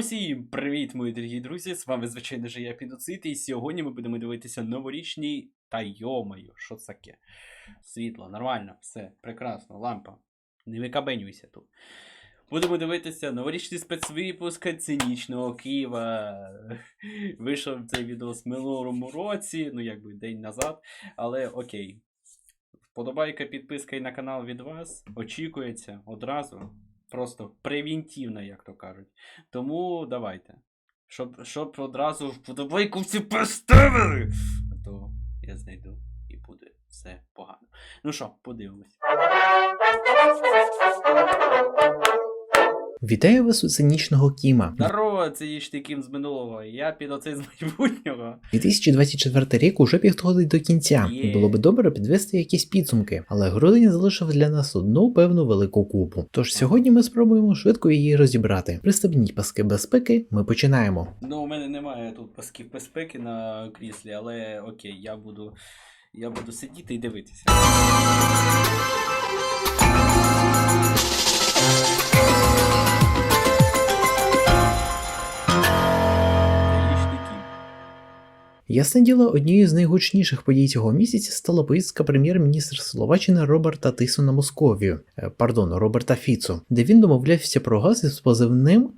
Усім привіт, мої дорогі друзі! З вами, звичайно ж, я Підоцит, і сьогодні ми будемо дивитися новорічний та йомаю, що це таке? Світло, нормально, все, прекрасно, лампа. Не викабенюйся тут. Будемо дивитися новорічний спецвипуск цинічного Києва. Вийшов цей відео в минулому році, ну якби день назад, але окей. Вподобайка, підписка і на канал від вас очікується одразу. Просто превентивно, як то кажуть. Тому давайте. Щоб, щоб одразу вподобайку всі поставили. А то я знайду і буде все погано. Ну що, подивимось. Вітаю вас у цинічного Кіма. Здорово, це є Кім з минулого. Я під оцей з майбутнього. 2024 рік уже підходить до кінця, і Є. було би добре підвести якісь підсумки, але грудень залишив для нас одну певну велику купу. Тож сьогодні ми спробуємо швидко її розібрати. Пристебніть паски безпеки, ми починаємо. Ну, у мене немає тут пасків безпеки на кріслі, але окей, я буду. Я буду сидіти і дивитися. Ясне діло, однією з найгучніших подій цього місяця стала поїздка прем'єр-міністра Словаччини Роберта Тису на Московію, е, пардон, Роберта Фіцо, де він домовлявся про газ із позивним.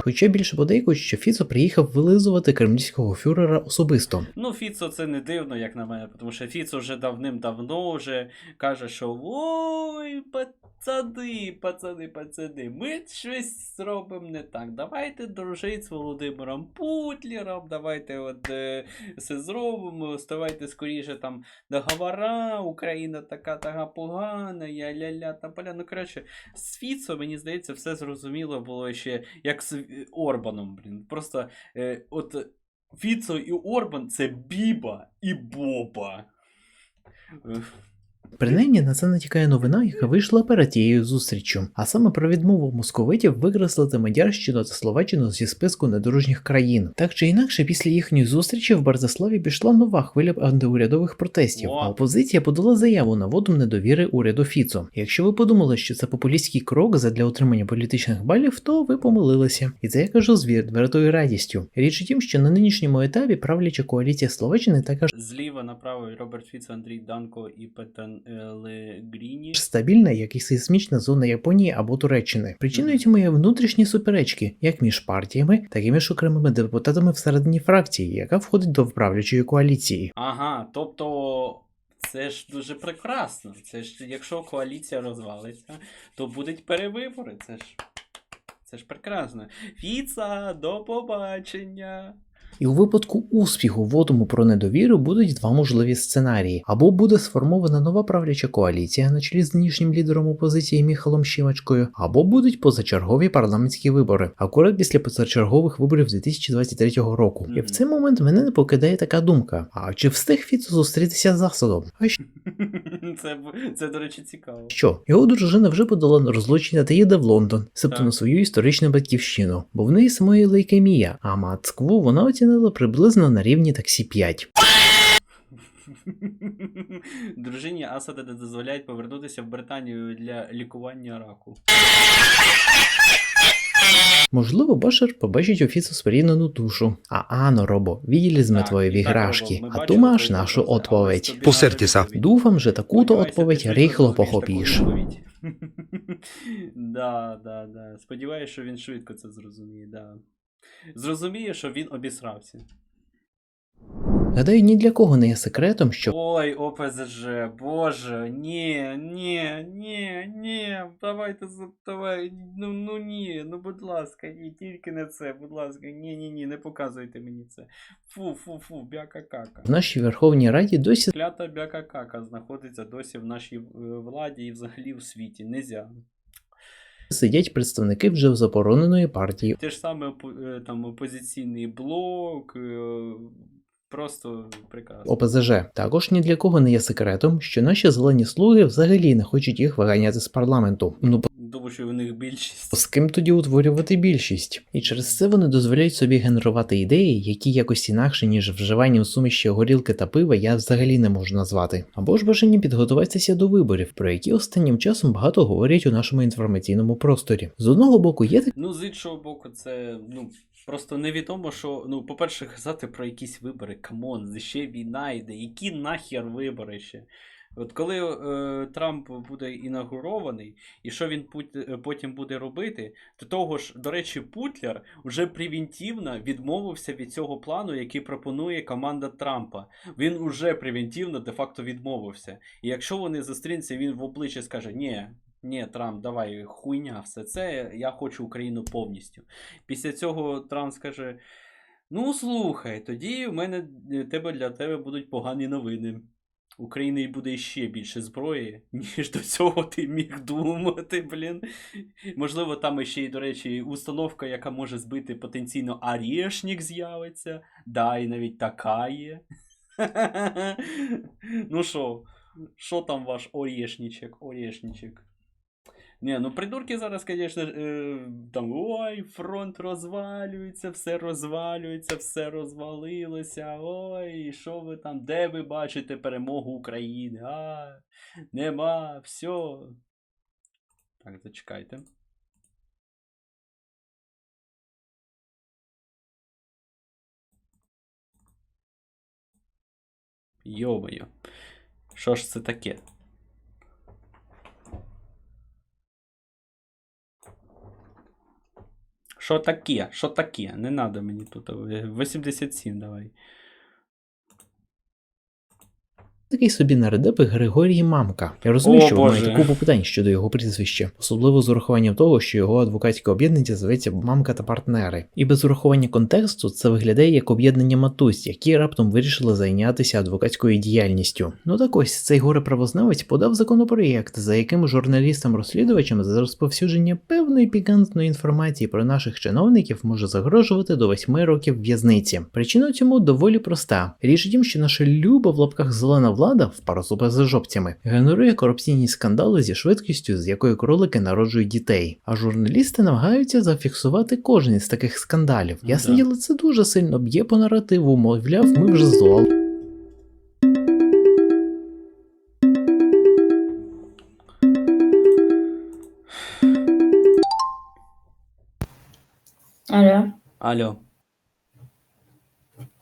Хоча більше подейкують, що Фіцо приїхав вилизувати кремлівського фюрера особисто. Ну, Фіцо це не дивно, як на мене, тому що Фіцо вже давним-давно вже каже, що ой, пацани, пацани, пацани, ми щось зробимо не так. Давайте дружити з Володимиром Путлером, давайте от е, все зробимо, ставайте скоріше там договора, Україна така така погана, я ля-ля та поля. Ну, коротше, з Фіцо, мені здається, все зрозуміло було ще як з е, Орбаном, блін. Просто е, от. Фіцо і Орбан це Біба і Боба. Принаймні на це натякає новина, яка вийшла перед тією зустріччю, а саме про відмову московитів викреслити Мадярщину та Словаччину зі списку недружніх країн. Так чи інакше, після їхньої зустрічі в Бартиславі пішла нова хвиля антиурядових протестів, а опозиція подала заяву на воду недовіри уряду Фіцо. Якщо ви подумали, що це популістський крок задля отримання політичних балів, то ви помилилися. І це я кажу з відвертою радістю. Річ у тім, що на нинішньому етапі правляча коаліція Словаччини така ж Зліва направо Роберт Фіцо, Андрій Данко і Петен. Стабільна, як і сейсмічна зона Японії або Туреччини. Причиною цьому є внутрішні суперечки, як між партіями, так і між окремими депутатами всередині фракції, яка входить до правлячої коаліції. Ага, тобто. Це ж дуже прекрасно. Це ж якщо коаліція розвалиться, то будуть перевибори. Це ж. Це ж прекрасно. Фіца, до побачення. І у випадку успіху вотуму про недовіру будуть два можливі сценарії: або буде сформована нова правляча коаліція на чолі з нинішнім лідером опозиції Міхалом Щімачкою, або будуть позачергові парламентські вибори, акурат після позачергових виборів 2023 року. І в цей момент мене не покидає така думка: а чи встиг Фіцо зустрітися з засадом? А Це, це, до речі, цікаво. що його дружина вже подала на розлучення та їде в Лондон, себто на свою історичну батьківщину, бо в неї самої лейкемія, а Москву вона оцінила приблизно на рівні таксі 5. Дружині Асада не дозволяють повернутися в Британію для лікування раку. Можливо, Башер побачить офіцу споріднену душу. А ано, робо, відділізме Так, твої і віграшки, а ту маєш нашу відповідь. надо. Дуфам же таку-то відповідь ти рихло похопіш. Да, да, да. Сподіваюся, що він швидко це зрозуміє, да. Зрозуміє, що він обісрався. Гадаю, ні для кого не є секретом, що Ой, ОПЗЖ, боже, ні, ні, ні, ні, давайте за- давай, ну, ну ні, ну будь ласка, ні, тільки не це, будь ласка, ні, ні, ні, не показуйте мені це. Фу, фу, фу, бяка кака. в нашій Верховній Раді досі Клята бяка кака знаходиться досі в нашій е, владі і взагалі в світі. Нельзя. Сидять представники вже забороненої партії. Те ж саме е, там опозиційний блок. Просто прекрасно. ОПЗЖ також ні для кого не є секретом, що наші зелені слуги взагалі не хочуть їх виганяти з парламенту. Ну Тому що в них більшість. З ким тоді утворювати більшість? І через це вони дозволяють собі генерувати ідеї, які якось інакше, ніж вживанням суміші горілки та пива, я взагалі не можу назвати. Або ж бажання підготуватися до виборів, про які останнім часом багато говорять у нашому інформаційному просторі. З одного боку, є Ну, з іншого боку, це ну. Просто невідомо, що, ну, по-перше, казати про якісь вибори, камон, ще війна йде, які нахер вибори ще. От коли е, Трамп буде інаугурований, і що він пут- е, потім буде робити, до того ж, до речі, Путляр вже превентивно відмовився від цього плану, який пропонує команда Трампа. Він уже превентивно де-факто відмовився. І якщо вони зустрінуться, він в обличчя скаже: Ні, ні, Трамп, давай, хуйня, все це, я хочу Україну повністю. Після цього Трамп скаже: Ну, слухай, тоді в мене е, тебе для тебе будуть погані новини. України буде ще більше зброї, ніж до цього ти міг думати, блін. Можливо, там ще й, до речі, установка, яка може збити потенційно Арішнік з'явиться. Да, і навіть така є. ну що, що там ваш Орєшнічек, Орєшнічек? Ні, ну придурки зараз, звісно, е, там ой, фронт розвалюється, все розвалюється, все розвалилося. Ой, що ви там, де ви бачите перемогу України? А, нема, все. Так, зачекайте. Йомаю. Що ж це таке? Що таке? Що таке? Не треба мені тут. е, 87 давай. Такий собі нардеп Григорій Мамка. Я розумію, О, що ви маєте купу питань щодо його прізвища, особливо з урахуванням того, що його адвокатське об'єднання зветься Мамка та партнери. І без урахування контексту це виглядає як об'єднання матусь, які раптом вирішили зайнятися адвокатською діяльністю. Ну так ось цей горе-правознавець подав законопроєкт, за яким журналістам-розслідувачам за розповсюдження певної пікантної інформації про наших чиновників може загрожувати до 8 років в'язниці. Причина цьому доволі проста. Річ тім, що наша люба в лапках зелена влада в пару з жопцями генерує корупційні скандали зі швидкістю, з якою кролики народжують дітей. А журналісти намагаються зафіксувати кожен із таких скандалів. Ну Ясне діло, це дуже сильно б'є по наративу, мовляв, ми вже зло. Алло, Алло,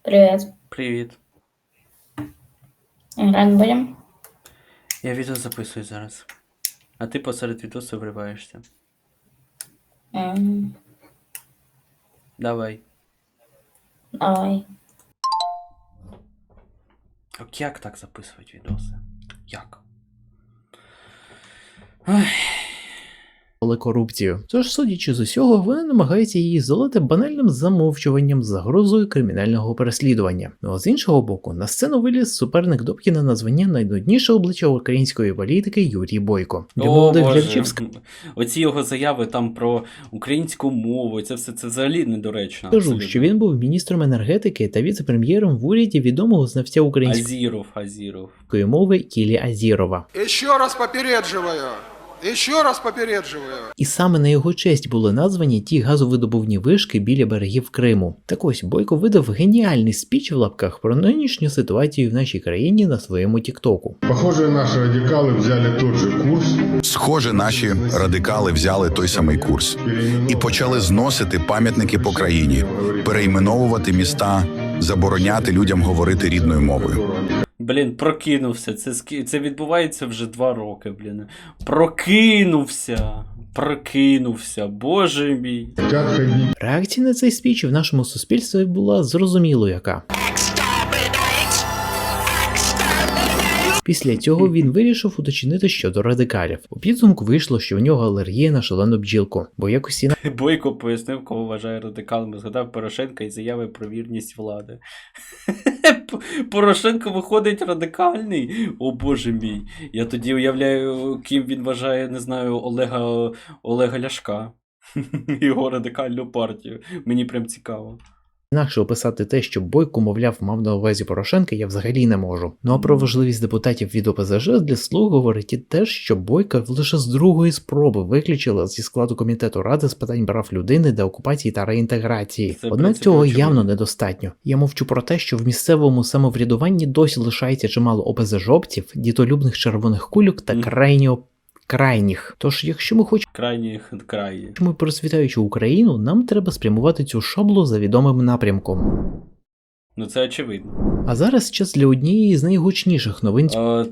привет. привіт. Играть будем? Я відео записую зараз. А ти посеред відосу вриваєшся. Mm. Давай. Давай. Як так записувати відоси? Як? Ай. Але корупцію. Тож, судячи з усього, вони намагаються її золоти банальним замовчуванням загрозою кримінального переслідування. Ну а з іншого боку, на сцену виліз суперник Добкіна на звання найнудніше обличчя української політики Юрій Бойко. Для О, молодих Боже. глядачів Оці його заяви там про українську мову, це все це взагалі недоречно. Скажу, абсолютно. що він був міністром енергетики та віце-прем'єром в уряді відомого знавця української Азіров, Азіров. мови Кілі Азірова. Еще раз попередживаю. Еще раз попередживаю. І саме на його честь були названі ті газовидобувні вишки біля берегів Криму. Так ось Бойко видав геніальний спіч в лапках про нинішню ситуацію в нашій країні на своєму Тіктоку. Похоже, наши радикалы взяли тот же курс Схоже, наші радикали взяли той самий курс і почали зносити пам'ятники по країні, перейменовувати міста, забороняти людям говорити рідною мовою. Блін, прокинувся. Це, це відбувається вже два роки, блін. Прокинувся. Прокинувся, боже мій. Реакція на цей спіч в нашому суспільстві була зрозуміло яка. Після цього він вирішив уточнити щодо радикалів. У підсумку вийшло, що в нього алергія на шалену бджілку, бо якось іна- Бойко пояснив, кого вважає радикалами. Згадав Порошенка і заяви про вірність влади. Порошенко виходить радикальний. О боже мій. Я тоді уявляю, ким він вважає, не знаю, Олега, Олега Ляшка. Його радикальну партію. Мені прям цікаво. Інакше описати те, що Бойко, мовляв, мав на увазі Порошенка, я взагалі не можу. Ну а про важливість депутатів від ОПЗЖ для слуг говорить і те, що Бойка лише з другої спроби виключила зі складу комітету ради з питань прав людини, деокупації та реінтеграції. Це, Однак цього очевидно. явно недостатньо. Я мовчу про те, що в місцевому самоврядуванні досі лишається чимало ОПЗЖовців, дітолюбних червоних кульок та Мгм. крайньо крайніх. Тож, якщо ми хочемо крайніх краї. Ми просвітаючи Україну, нам треба спрямувати цю шаблу за відомим напрямком. Ну це очевидно. А зараз час для однієї з найгучніших новин О,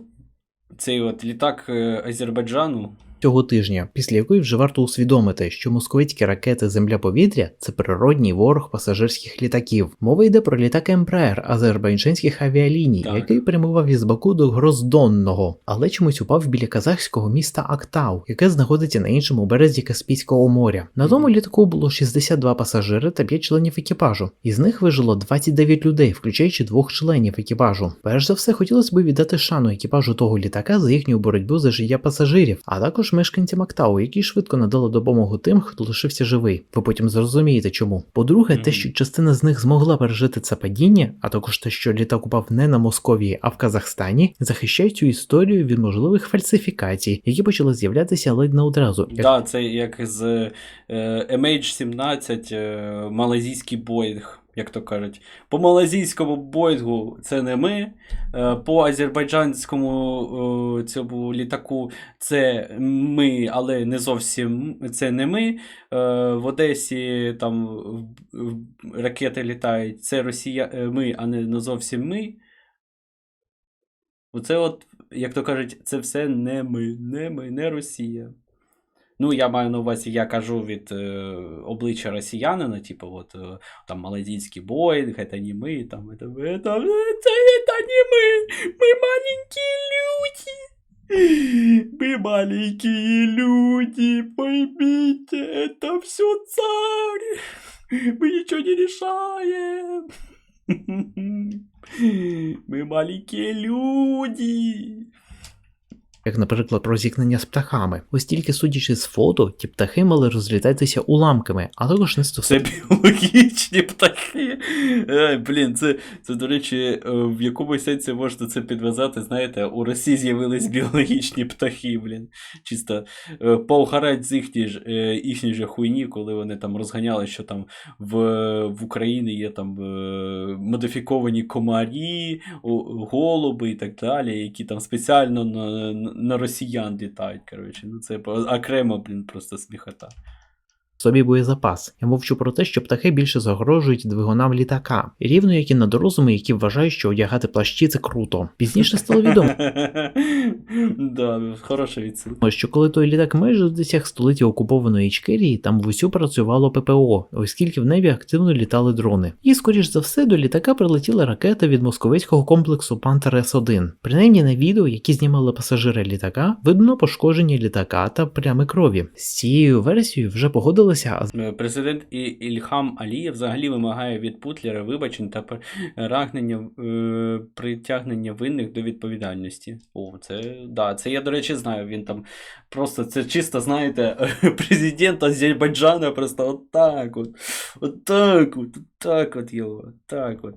цей от літак е, Азербайджану. Цього тижня, після якої вже варто усвідомити, що московицькі ракети Земля-повітря це природній ворог пасажирських літаків. Мова йде про літак Ембраер азербайджанських авіаліній, Так. який прямував із Баку до Гроздонного, але чомусь упав біля казахського міста Актау, яке знаходиться на іншому березі Каспійського моря. На тому літаку було 62 пасажири та 5 членів екіпажу. Із них вижило 29 людей, включаючи двох членів екіпажу. Перш за все, хотілося б віддати шану екіпажу того літака за їхню боротьбу за життя пасажирів, а також мешканцям Актау, які швидко надали допомогу тим, хто лишився живий. Ви потім зрозумієте чому. По-друге, те, що частина з них змогла пережити це падіння, а також те, що літак упав не на Московії, а в Казахстані, захищають цю історію від можливих фальсифікацій, які почали з'являтися ледь не одразу. Як Да, це як з е, MH17 е, малазійський Боїнг, як то кажуть. По малазійському Боїнгу це не ми. е, По азербайджанському е, цьому літаку це ми, але не зовсім це не ми. Е, В Одесі там ракети літають. Це Росія, ми, а не зовсім ми. Оце от, як то кажуть, це все не ми, не ми, не Росія. Ну, я маю на увазі, я кажу від е, обличчя росіянина, типу, от е, там малазійський Боїнг, це не ми, там, це, це, це, це не ми, ми маленькі люди. Мы маленькие люди, поймите, это все царь. Мы ничего не решаем. Мы маленькие люди. як, наприклад, про зіткнення з птахами. Ось тільки судячи з фото, ті птахи мали розлітатися уламками, а також не Це біологічні птахи. Ай, блін, це, це, до речі, е, в якомусь сенсі можна це підв'язати. Знаєте, у Росії з'явились біологічні птахи, блін. Чисто е, поугарать з їхні ж, е, їхні ж хуйні, коли вони там розганяли, що там в, в Україні є там модифіковані комарі, голуби і так далі, які там спеціально на, на- росіян літають. Коротше. Ну, це по- окремо, блін, просто сміхота. Собі боєзапас. Я мовчу про те, що птахи більше загрожують двигунам літака, рівно як і надорозуми, які вважають, що одягати плащі це круто. Пізніше стало відомо. Да, хороша відсилка. Що коли той літак майже досяг столиття окупованої Ічкерії, там в усю працювало ППО, оскільки в небі активно літали дрони. І, скоріш за все, до літака прилетіла ракета від московицького комплексу Пантер С-1. Принаймні на відео, які знімали пасажири літака, видно пошкодження літака та прями крові. З цією версією вже погодилися Е, Президент Ільхам Алієв взагалі вимагає від Путлера вибачень та прагнення е, притягнення винних до відповідальності. О, це да, це я, до речі, знаю. Він там просто це чисто, знаєте, президент Азербайджана просто отак от. Отак от, отак от його, так от.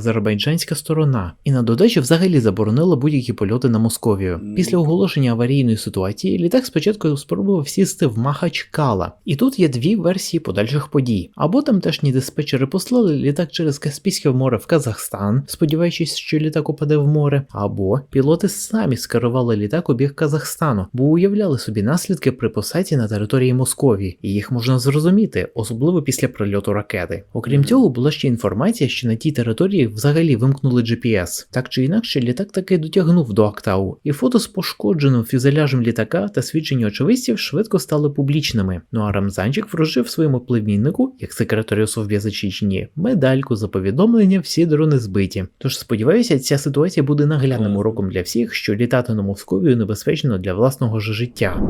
Азербайджанська сторона, і на додачу взагалі заборонила будь-які польоти на Московію. Після оголошення аварійної ситуації літак спочатку спробував сісти в Махачкала. І тут є дві версії подальших подій. Або тамтешні диспетчери послали літак через Каспійське море в Казахстан, сподіваючись, що літак упаде в море, або пілоти самі скерували літак у бік Казахстану, бо уявляли собі наслідки при посадці на території Московії, і їх можна зрозуміти, особливо після прильоту ракети. Окрім цього, була ще інформація, що на тій території взагалі вимкнули GPS. Так чи інакше, літак таки дотягнув до Актау, і фото з пошкодженим фюзеляжем літака та свідчення очевидців швидко стали публічними. Ну а Рамзанчик вручив своєму племіннику, як секретарю Совбеза Чечні, медальку за повідомлення всі дрони збиті. Тож сподіваюся, ця ситуація буде наглядним уроком для всіх, що літати на Московію небезпечно для власного ж життя.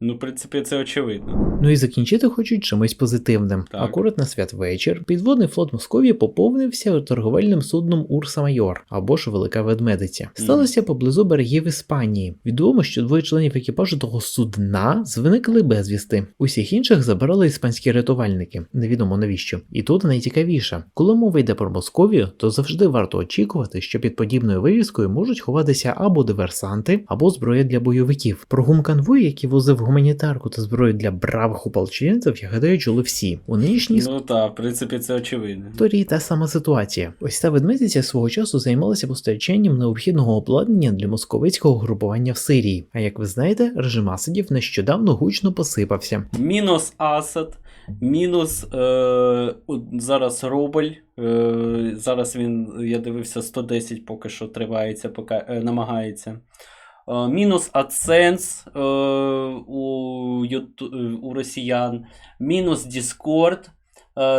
Ну, в принципі, це очевидно. Ну і закінчити хочуть чимось позитивним. Так. Акурат на святвечір підводний флот Московії поповнився торговельним судном Урса Майор або ж Велика Ведмедиця. Сталося поблизу берегів Іспанії. Відомо, що двоє членів екіпажу того судна зникли безвісти. Усіх інших забирали іспанські рятувальники. Невідомо навіщо. І тут найцікавіше, коли мова йде про Московію, то завжди варто очікувати, що під подібною вивіскою можуть ховатися або диверсанти, або зброя для бойовиків. Про гумконвой, який возив гуманітарку та зброю для бравих ополченців, я гадаю, чули всі. У нинішній Ну так, в принципі, це очевидно. історії та сама ситуація. Ось ця ведмедиця свого часу займалася постачанням необхідного обладнання для московицького групування в Сирії. А як ви знаєте, режим Асадів нещодавно гучно посипався. Мінус Асад, мінус е, зараз рубль. Е, зараз він, я дивився, 110 поки що тривається, поки е, намагається. Е, мінус AdSense е, у, е, у росіян, мінус Discord.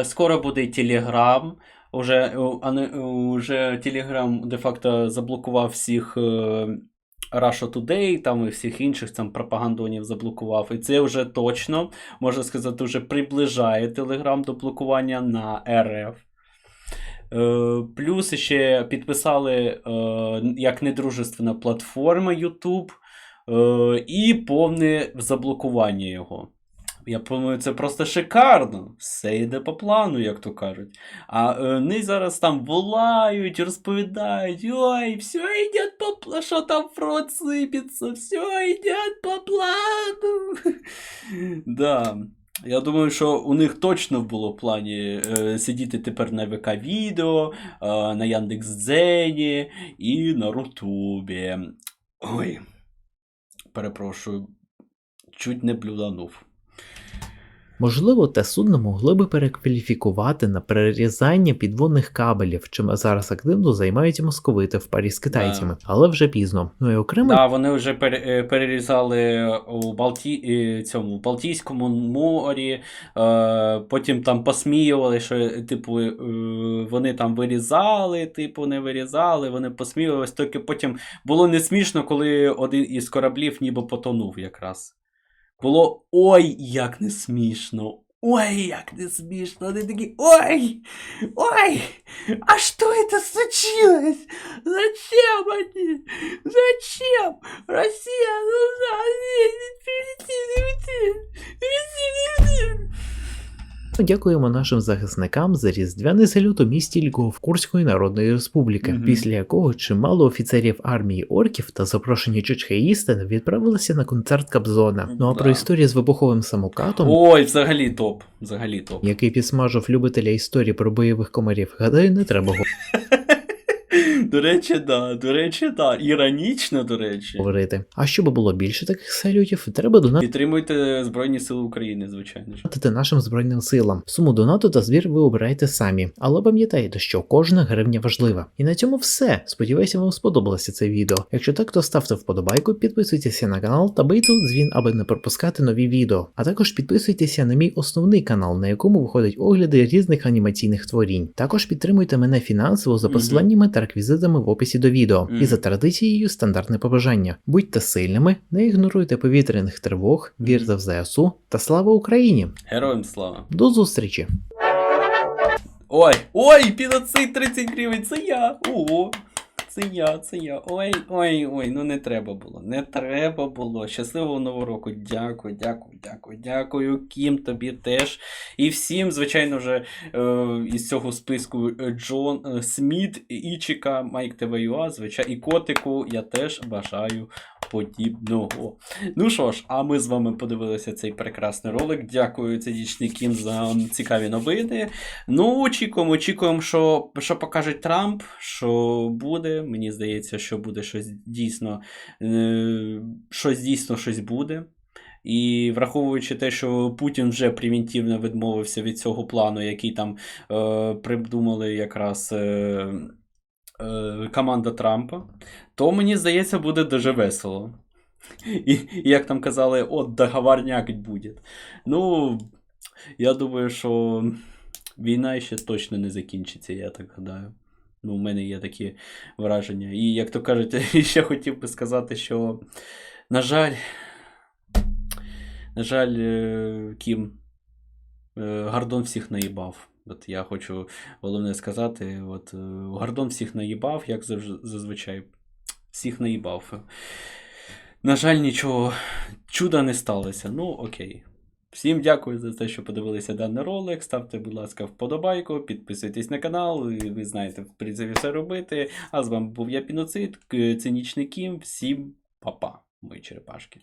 Скоро буде Telegram. Уже, уже Telegram де-факто заблокував всіх. Russia Today, там і всіх інших там пропагандонів заблокував. І це вже точно, можна сказати, вже приближає Telegram до блокування на РФ. Е, плюс ще підписали е, як недружественна платформа YouTube е, і повне заблокування його. Я думаю, це просто шикарно. Все йде по плану, як то кажуть. А вони зараз там волають, розповідають: ой, все йде по плану, що там фронт сипеться, все йде по плану. да. Я думаю, що у них точно було в плані е, сидіти тепер на ВК відео, е, на Яндекс.Дзені і на Рутубі. Ой. Перепрошую, чуть не блюданув. Можливо, те судно могли би перекваліфікувати на перерізання підводних кабелів, чим зараз активно займаються московити в парі з китайцями, але вже пізно. Ну і окремо Да, вони вже пере- е, перерізали у Балті... е, цьому Балтійському морі, е, потім там посміювали, що е, типу, е, вони там вирізали, типу, не вирізали, вони посміювалися, тільки потім було не смішно, коли один із кораблів ніби потонув якраз. Було ой, як не смішно. Ой, як не смішно. Вони такі, ой, ой, а что это случилось? Зачем они? Зачем? Россия нужна. дякуємо нашим захисникам за різдвяний салют у місті Львов Курської Народної Республіки, Мгм. після якого чимало офіцерів армії орків та запрошені чучхеїсти відправилися на концерт Кобзона. Ну а Да. про історію з вибуховим самокатом. Ой, взагалі топ. Взагалі топ. Який підсмажив любителя історії про бойових комарів, гадаю, не треба До речі, да. До речі, да. Іронічно, до речі. говорити. А щоб було більше таких салютів, треба донатити Підтримуйте Збройні Сили України, звичайно ж. нашим збройним силам. Суму донату та збір ви обираєте самі, але пам'ятайте, що кожна гривня важлива. І на цьому все. Сподіваюся, вам сподобалося це відео. Якщо так, то ставте вподобайку, підписуйтеся на канал та бийте у дзвін, аби не пропускати нові відео. А також підписуйтеся на мій основний канал, на якому виходять огляди різних анімаційних творінь. Також підтримуйте мене фінансово за посиланнями та реквізитами в описі до відео. І за традицією стандартне побажання. Будьте сильними, не ігноруйте повітряних тривог, вірте в ЗСУ та слава Україні! Героям слава. До зустрічі! Ой, ой, піноцид 30 гривень, це я. Ого. Це я, це я. Ой, ой, ой, ну не треба було. Не треба було. Щасливого нового року. Дякую, дякую, дякую, дякую. Кім тобі теж. І всім, звичайно, вже е, із цього списку е, Джон е, Сміт, Ічіка, Майк ТВЮА, звичайно, і котику я теж бажаю подібного. Ну що ж, а ми з вами подивилися цей прекрасний ролик. Дякую, цинічний Кім, за цікаві новини. Ну, очікуємо, очікуємо, що, що покаже Трамп, що буде. Мені здається, що буде щось дійсно, е, щось дійсно щось буде. І враховуючи те, що Путін вже превентивно відмовився від цього плану, який там е, придумали якраз е, е, команда Трампа, то мені здається, буде дуже весело. І, і як там казали, от договорняк буде. Ну, я думаю, що війна ще точно не закінчиться, я так гадаю. Ну, у мене є такі враження. І як то кажуть, ще хотів би сказати, що, на жаль, На жаль, е, Кім е, Гордон всіх наїбав. От я хочу головне сказати: от, е, Гордон всіх наїбав, як зазвичай. Всіх наїбав. На жаль, нічого чуда не сталося. Ну, окей. Всім дякую за те, що подивилися даний ролик. Ставте, будь ласка, вподобайку, підписуйтесь на канал, і ви знаєте, в принципі, все робити. А з вами був я Піноцид, Цинічний Кім. Всім па-па, мої черепашки.